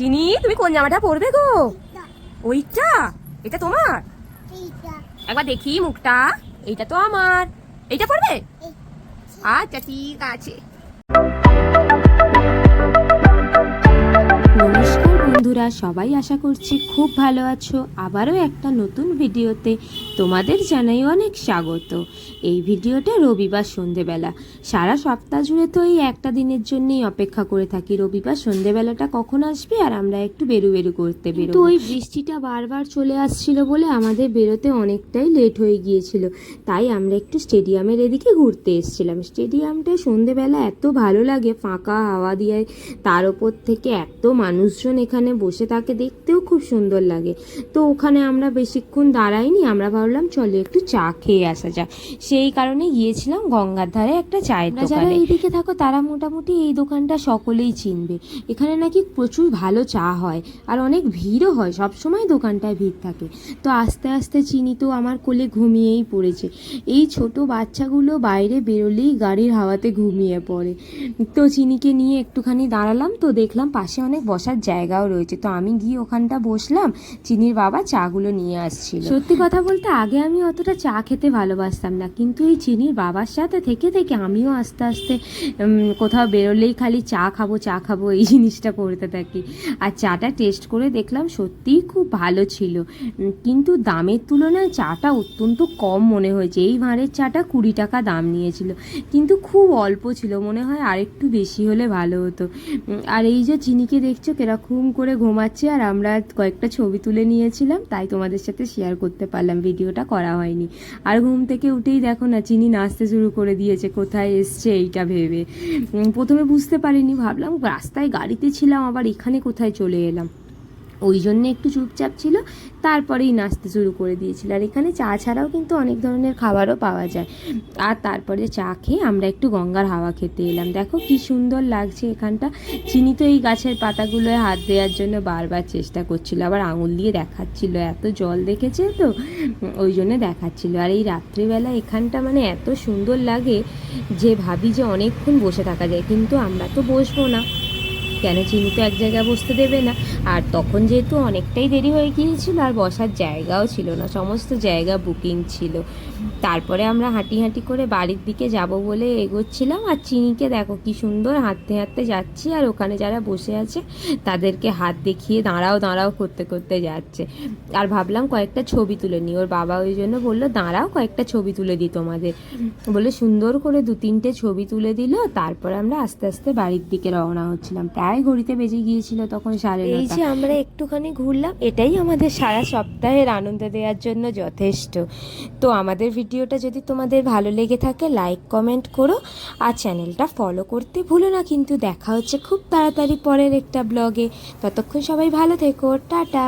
চিনি? তুমি কোন জামাটা পরবে গো? ওইটা? এটা তোমার? একবার দেখি মুখটা। এইটা তো আমার। এইটা পরবে? আচ্ছা ঠিক আছে। বন্ধুরা, সবাই আশা করছি খুব ভালো আছো। আবারও একটা নতুন ভিডিওতে তোমাদের জানাই অনেক স্বাগত। এই ভিডিওটা রবিবার সন্ধেবেলা। সারা সপ্তাহ জুড়ে তো এই একটা দিনের জন্যই অপেক্ষা করে থাকি। রবিবার সন্ধেবেলাটা কখন আসবে আর আমরা একটু বেরু বেরু করতে বেরো ওই বৃষ্টিটা বারবার চলে আসছিল বলে আমাদের বেরোতে অনেকটাই লেট হয়ে গিয়েছিল। তাই আমরা একটু স্টেডিয়ামের এদিকে ঘুরতে এসেছিলাম। স্টেডিয়ামটা সন্ধেবেলা এত ভালো লাগে, ফাঁকা হাওয়া দিয়ে। তার ওপর থেকে এত মানুষজন এখানে বসে থাকে দেখতেও খুব সুন্দর লাগে। তো ওখানে আমরা বেশিক্ষণ দাঁড়াইনি আমরা ভাবলাম চলো একটু চা খেয়ে আসা যাক। সেই কারণে গিয়েছিলাম গঙ্গার ধারে একটা চায়ের দোকানে যারা এইদিকে থাকো তারা মোটামুটি এই দোকানটা সকলেই চিনবে। এখানে নাকি প্রচুর ভালো চা হয় আর অনেক ভিড়ও হয় সব সময় দোকানটায় ভিড় থাকে। তো আস্তে আস্তে চিনি তো আমার কোলে ঘুমিয়েই পড়েছে। এই ছোট বাচ্চাগুলো বাইরে বেরোলেই গাড়ির হাওয়াতে ঘুমিয়ে পড়ে। তো চিনিকে নিয়ে একটুখানি দাঁড়ালাম তো দেখলাম পাশে অনেক বসার জায়গাও রয়েছে। তো আমি গিয়ে ওখানটা বসলাম, চিনির বাবা চাগুলো নিয়ে আসছিল। সত্যি কথা বলতে আগে আমি অতটা চা খেতে ভালোবাসতাম না, কিন্তু এই চিনির বাবার সাথে থেকে থেকে আমিও আস্তে আস্তে কোথাও বেরোলেই খালি চা খাব চা খাব, এই জিনিসটা করতে থাকি। আর চাটা টেস্ট করে দেখলাম সত্যিই খুব ভালো ছিল। কিন্তু দামের তুলনায় চাটা অত্যন্ত কম মনে হয়েছে। এই ভাঁড়ের চাটা কুড়ি টাকা দাম নিয়েছিল, কিন্তু খুব অল্প ছিল, মনে হয় আরেকটু বেশি হলে ভালো হতো। আর এই যে চিনিকে দেখছ, কীরকম করে ঘুমাচ্ছে আর আমরা কয়েকটা ছবি তুলে নিয়েছিলাম, তাই তোমাদের সাথে শেয়ার করতে পারলাম। ভিডিওটা করা হয়নি। আর ঘুম থেকে উঠেই দেখো না, চিনি নাচতে শুরু করে দিয়েছে, কোথায় এসছে এইটা ভেবে। প্রথমে বুঝতে পারিনি, ভাবলাম রাস্তায় গাড়িতে ছিলাম, আবার এখানে কোথায় চলে এলাম। ওই জন্য একটু চুপচাপ ছিল, তারপরেই নাচতে শুরু করে দিয়েছিল। আর এখানে চা ছাড়াও কিন্তু অনেক ধরনের খাবারও পাওয়া যায়। আর তারপরে চা খেয়ে আমরা একটু গঙ্গার হাওয়া খেতে এলাম। দেখো কি সুন্দর লাগছে এখানটা। চিনি তো এই গাছের পাতাগুলোয় হাত দেওয়ার জন্য বারবার চেষ্টা করছিল, আবার আঙুল দিয়ে দেখাচ্ছিল। এত জল দেখেছে তো? ওই জন্য দেখাচ্ছিল। আর এই রাত্রিবেলা এখানটা মানে এত সুন্দর লাগে যে ভাবি যে অনেকক্ষণ বসে থাকা যায়। কিন্তু আমরা তো বসবো না। কেন চিনি তো এক জায়গায় বসতে দেবে না? আর তখন যেহেতু অনেকটাই দেরি হয়ে গিয়েছিল, আর বসার জায়গাও ছিল না, সমস্ত জায়গা বুকিং ছিল। তারপরে আমরা হাঁটি হাঁটি করে বাড়ির দিকে যাব বলে এগোচ্ছিলাম, আর চিনিকে দেখো কি সুন্দর হাঁটতে হাঁটতে যাচ্ছি, আর ওখানে যারা বসে আছে তাদেরকে হাত দেখিয়ে দাঁড়াও দাঁড়াও করতে করতে যাচ্ছে। আর ভাবলাম কয়েকটা ছবি তুলে নিই, ওর বাবা ওই জন্য বলল, দাঁড়াও, কয়েকটা ছবি তুলে দিই তোমাদের। বলে সুন্দর করে দু তিনটে ছবি তুলে দিল, তারপর আমরা আস্তে আস্তে বাড়ির দিকে রওনা হচ্ছিলাম। প্রায় ঘড়িতে বেজে গিয়েছিল তখন সাড়ে এই যে আমরা একটুখানি ঘুরলাম এটাই আমাদের সারা সপ্তাহের আনন্দ দেওয়ার জন্য যথেষ্ট। তো আমাদের ভিডিওটা যদি তোমাদের ভালো লেগে থাকে লাইক কমেন্ট করো আর চ্যানেলটা ফলো করতে ভুলো না। কিন্তু দেখা হচ্ছে খুব তাড়াতাড়ি পরের একটা ব্লগে ততক্ষণ সবাই ভালো থেকো। টাটা।